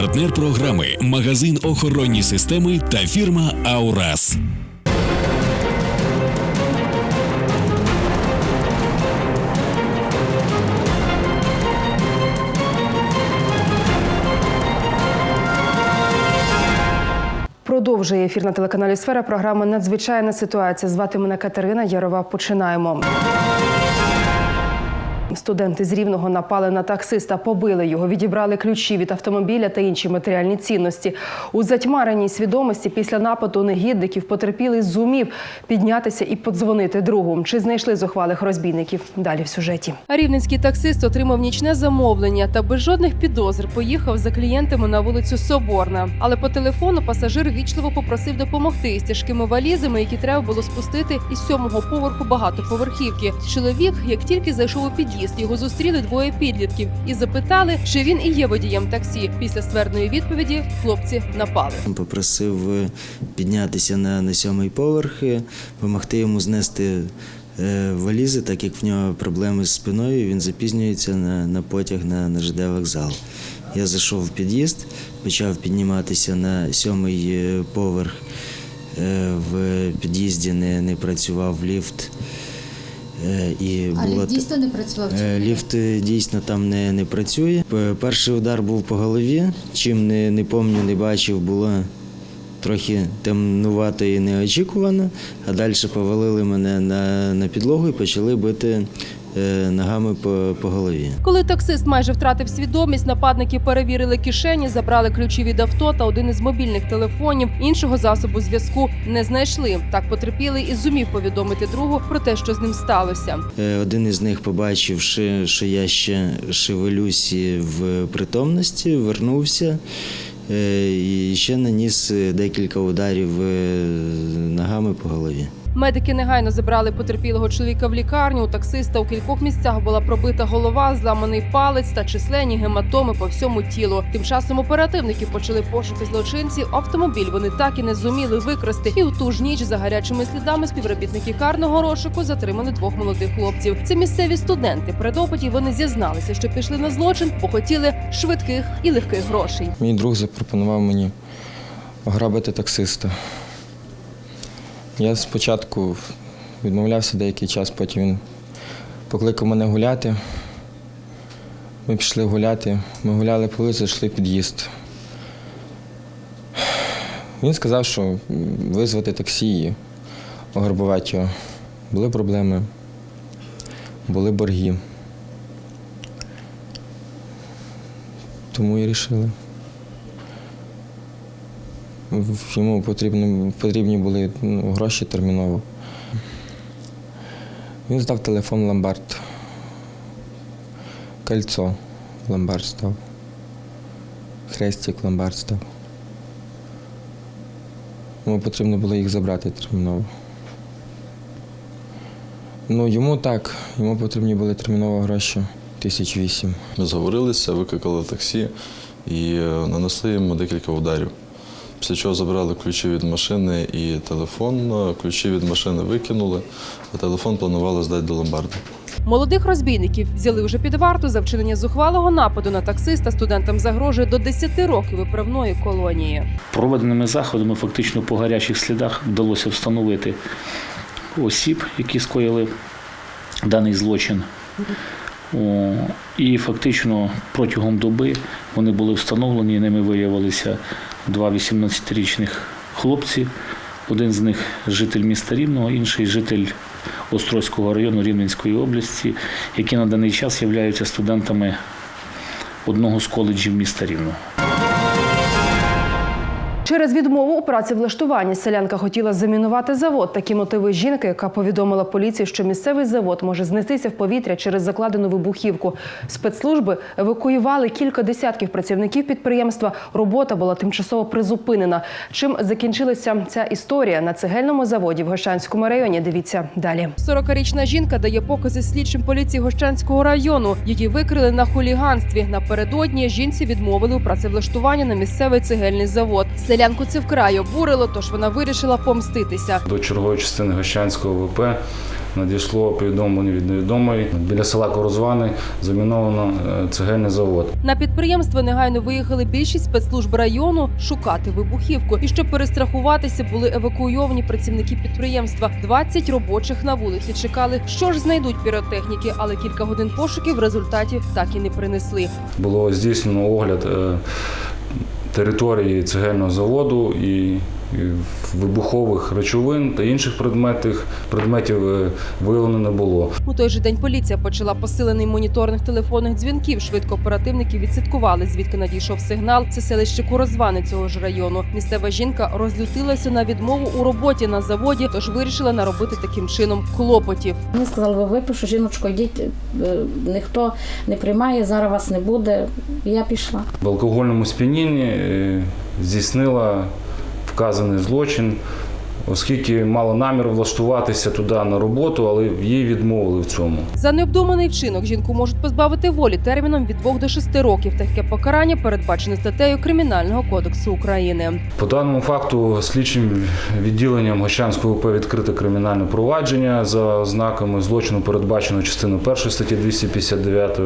Партнер програми магазин охоронні системи та фірма Аурас. Продовжує ефір на телеканалі Сфера. Програма Надзвичайна ситуація. Звати мене Катерина Ярова. Починаємо. Студенти з рівного напали на таксиста, побили його, відібрали ключі від автомобіля та інші матеріальні цінності. У затьмареній свідомості після нападу негідників потерпілий зумів піднятися і подзвонити другу. Чи знайшли зухвалих розбійників? Далі в сюжеті. Рівненський таксист отримав нічне замовлення та без жодних підозр поїхав за клієнтами на вулицю Соборна. Але по телефону пасажир вічливо попросив допомогти з тяжкими валізами, які треба було спустити із сьомого поверху багатоповерхівки. Чоловік, як тільки зайшов у під'їзд, його зустріли двоє підлітків і запитали, чи він і є водієм таксі. Після ствердної відповіді хлопці напали. Попросив е, піднятися на, на сьомий поверх, е, допомогти йому знести е, валізи, так як в нього проблеми з спиною, він запізнюється на, на потяг на, на ЖД вокзал. Я зайшов в під'їзд, почав підніматися на сьомий е, поверх. Е, В під'їзді не, не працював ліфт. Е, І А було ліфт дійсно не працював? Е? Ліфт е, дійсно там не, не працює. Перший удар був по голові, чим не, не помню, не бачив, було трохи темнувато і неочікувано, а далі повалили мене на, на підлогу і почали бити ногами по, по голові. Коли таксист майже втратив свідомість, нападники перевірили кишені, забрали ключі від авто та один із мобільних телефонів. Іншого засобу зв'язку не знайшли. Так потерпілий і зумів повідомити другу про те, що з ним сталося. Е, Один із них, побачивши, що я ще шевелюсь в притомності, вернувся е, і ще наніс е, декілька ударів е, ногами по голові. Медики негайно забрали потерпілого чоловіка в лікарню. У таксиста у кількох місцях була пробита голова, зламаний палець та численні гематоми по всьому тілу. Тим часом оперативники почали пошуки злочинців. Автомобіль вони так і не зуміли викрасти. І у ту ж ніч за гарячими слідами співробітники карного розшуку затримали двох молодих хлопців. Це місцеві студенти. При допиті вони зізналися, що пішли на злочин, бо хотіли швидких і легких грошей. Мій друг запропонував мені ограбити таксиста. Я спочатку відмовлявся деякий час, потім він покликав мене гуляти. Ми пішли гуляти. Ми гуляли по вулиці, зайшли в під'їзд. Він сказав, що визвати таксі і ограбувати його. Були проблеми, були борги. Тому і рішили. Йому потрібні, потрібні були ну, гроші терміново. Він здав телефон ломбард. Кольцо ломбард став. Хрестик ломбард став. Йому потрібно було їх забрати терміново. Ну, йому так, йому потрібні були терміново гроші. Тисяч вісім. Ми зговорилися, викликали таксі і е, нанесли йому декілька ударів. Після чого забрали ключі від машини і телефон. Ключі від машини викинули, а телефон планували здати до ломбарду. Молодих розбійників взяли вже під варту за вчинення зухвалого нападу на таксиста. Студентам загрожує до 10 років виправної колонії. Проведеними заходами фактично по гарячих слідах вдалося встановити осіб, які скоїли даний злочин. І фактично протягом доби вони були встановлені, ними виявилися два 18-річних хлопці. Один з них житель міста Рівного, інший житель Острозького району Рівненської області, які на даний час являються студентами одного з коледжів міста Рівного. Через відмову у працевлаштуванні селянка хотіла замінувати завод. Такі мотиви жінки, яка повідомила поліції, що місцевий завод може знестися в повітря через закладену вибухівку. Спецслужби евакуювали кілька десятків працівників підприємства. Робота була тимчасово призупинена. Чим закінчилася ця історія на цегельному заводі в Гощанському районі? Дивіться далі. 40-річна жінка дає покази слідчим поліції Гощанського району. Її викрили на хуліганстві. Напередодні жінці відмовили у працевлаштуванні на місцевий цегельний завод. Селянку це вкрай обурило, тож вона вирішила помститися. До чергової частини Гощанського ВП надійшло повідомлення від невідомої. Біля села Корозвани заміновано е, цегельний завод. На підприємство негайно виїхали більшість спецслужб району шукати вибухівку. І щоб перестрахуватися, були евакуйовані працівники підприємства. 20 робочих на вулиці чекали, що ж знайдуть піротехніки, але кілька годин пошуків результатів так і не принесли. Було здійснено огляд е, території цегельного заводу і вибухових речовин та інших предметів, предметів е, виявлено не було. У той же день поліція почала посилений моніторинг телефонних дзвінків. Швидко оперативники відслідкували, звідки надійшов сигнал. Це селище Курозвани цього ж району. Місцева жінка розлютилася на відмову у роботі на заводі, тож вирішила наробити таким чином клопотів. Мені сказали, ви випишу, жіночко, йдіть, е, ніхто не приймає, зараз вас не буде. Я пішла. В алкогольному сп'янінні е, здійснила вказаний злочин, оскільки мала намір влаштуватися туди на роботу, але їй відмовили в цьому. За необдуманий вчинок жінку можуть позбавити волі терміном від 2 до 6 років. Таке покарання передбачене статтею Кримінального кодексу України. По даному факту слідчим відділенням Гощанського УП відкрите кримінальне провадження за ознаками злочину, передбачено частиною 1 статті 259.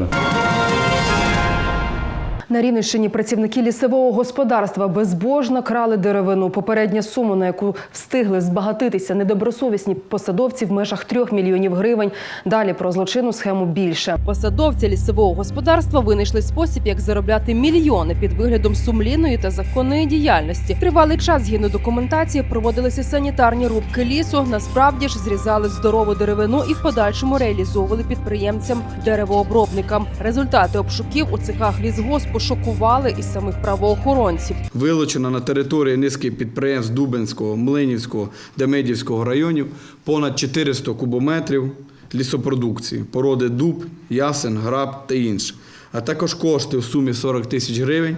На Рівненщині працівники лісового господарства безбожно крали деревину. Попередня сума, на яку встигли збагатитися недобросовісні посадовці в межах трьох мільйонів гривень. Далі про злочинну схему більше. Посадовці лісового господарства винайшли спосіб, як заробляти мільйони під виглядом сумлінної та законної діяльності. Тривалий час згідно документації проводилися санітарні рубки лісу. Насправді ж зрізали здорову деревину і в подальшому реалізовували підприємцям деревообробникам. Результати обшуків у цехах лісгоспу шокували і самих правоохоронців. Вилучено на території низки підприємств Дубенського, Млинівського, Демидівського районів понад 400 кубометрів лісопродукції, породи дуб, ясен, граб та інше, а також кошти в сумі 40 тисяч гривень,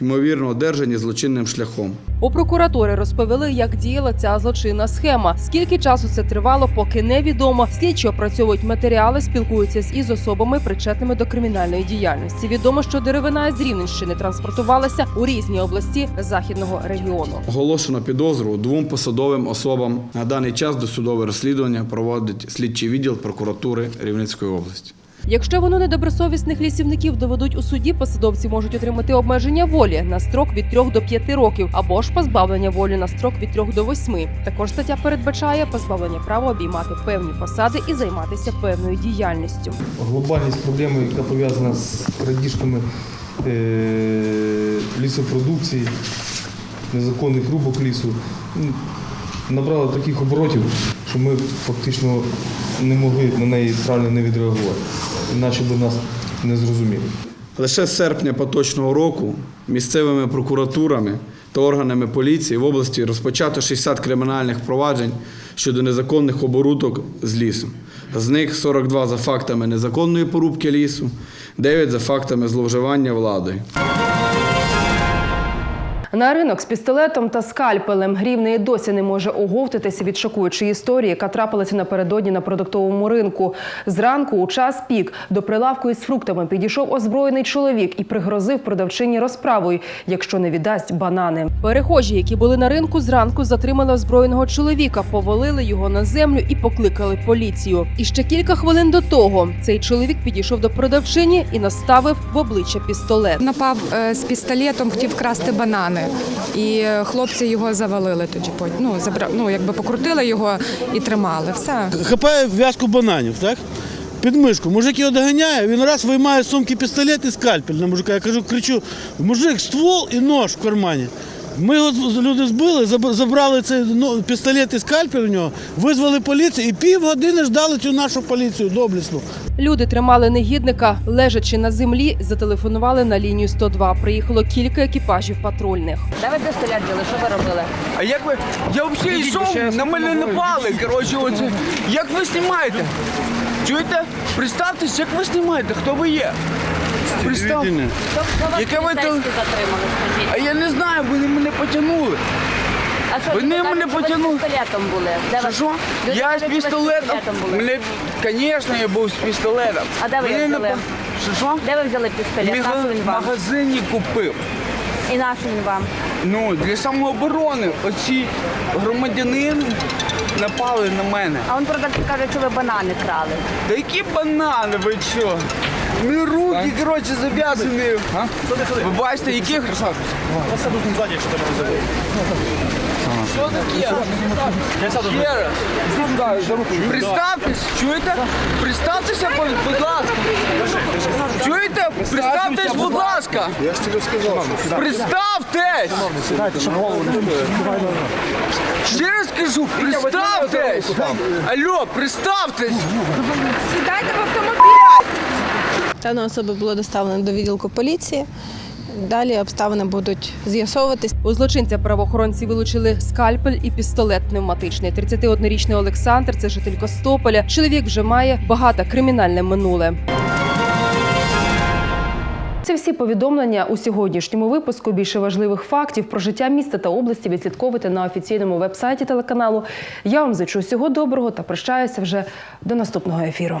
ймовірно, одержані злочинним шляхом. У прокуратури розповіли, як діяла ця злочинна схема. Скільки часу це тривало, поки невідомо. Слідчі опрацьовують матеріали, спілкуються з із особами, причетними до кримінальної діяльності. Відомо, що деревина з Рівненщини транспортувалася у різні області західного регіону. Оголошено підозру двом посадовим особам. На даний час досудове розслідування проводить слідчий відділ прокуратури Рівненської області. Якщо воно недобросовісних лісівників доведуть у суді, посадовці можуть отримати обмеження волі на строк від 3 до 5 років або ж позбавлення волі на строк від 3 до 8. Також стаття передбачає позбавлення права обіймати певні посади і займатися певною діяльністю. глобальність проблеми, яка пов'язана з крадіжками е, лісопродукції, незаконних рубок лісу, набрала таких оборотів, що ми фактично не могли на неї правильно не відреагувати, іначе би нас не зрозуміли. Лише з серпня поточного року місцевими прокуратурами та органами поліції в області розпочато 60 кримінальних проваджень щодо незаконних оборудок з лісом. З них 42 за фактами незаконної порубки лісу, 9 за фактами зловживання владою. На ринок з пістолетом та скальпелем Рівне і досі не може оговтатися від шокуючої історії, яка трапилася напередодні на продуктовому ринку. Зранку, у час пік, до прилавку із фруктами підійшов озброєний чоловік і пригрозив продавчині розправою, якщо не віддасть банани. Перехожі, які були на ринку, зранку затримали озброєного чоловіка, повалили його на землю і покликали поліцію. І ще кілька хвилин до того цей чоловік підійшов до продавчині і наставив в обличчя пістолет. Напав е, з пістолетом, хотів красти банани, і е, хлопці його завалили тоді. Ну, забра... ну якби покрутили його і тримали. Все. хапає в'язку бананів, так? Під мишку. Мужик його доганяє, він раз виймає сумки пістолет і скальпель на мужика. Я кажу, кричу: мужик, ствол і нож в кармані. Ми з- люди збили, забрали цей ну, пістолет і скальпель у нього, визвали поліцію і півгодини ждали цю нашу поліцію доблісну. Люди тримали негідника, лежачи на землі, зателефонували на лінію 102. Приїхало кілька екіпажів патрульних. Де ви пістолет діли? Що ви робили? А як ви. Я взагалі йшов, на мене напали. Коротше, оце. Як ви знімаєте? Чуєте? Представтесь, як ви знімаєте, хто ви є? Вас Яке ви то- затримали, А я не знаю, вони мене потягнули. А що, вони мене що ви з пістолетом були? Де Що, що? ви Я з кажете, ви пістолетом. були? Мене, звісно, я був з пістолетом. А де ви Мене його взяли? напа- Що, що? Де ви взяли пістолет? Міг Нашу в він вам? магазині купив. І нашу він вам? Ну, для самооборони. Оці громадянин напали на мене. А он продавці каже, що ви банани крали. Та які банани, ви що? Мені руки, коротше, зав'язані. Ви бачите, яких... Що таке? Ще раз. Представтесь, чуєте? Представтеся, будь будь ласка. Чуєте? Представтесь, будь ласка. Я ж тобі сказав, Представтесь! Ще раз кажу, представтесь! Алло, представтесь! Сідайте в автомобіль! Дана особа було доставлено до відділку поліції. Далі обставини будуть з'ясовуватись. У злочинця правоохоронці вилучили скальпель і пістолет пневматичний. 31-річний Олександр, це житель Костополя. Чоловік вже має багато кримінальне минуле. Це всі повідомлення у сьогоднішньому випуску. Більше важливих фактів про життя міста та області відслідковуйте на офіційному вебсайті телеканалу. Я вам зичу всього доброго та прощаюся вже до наступного ефіру.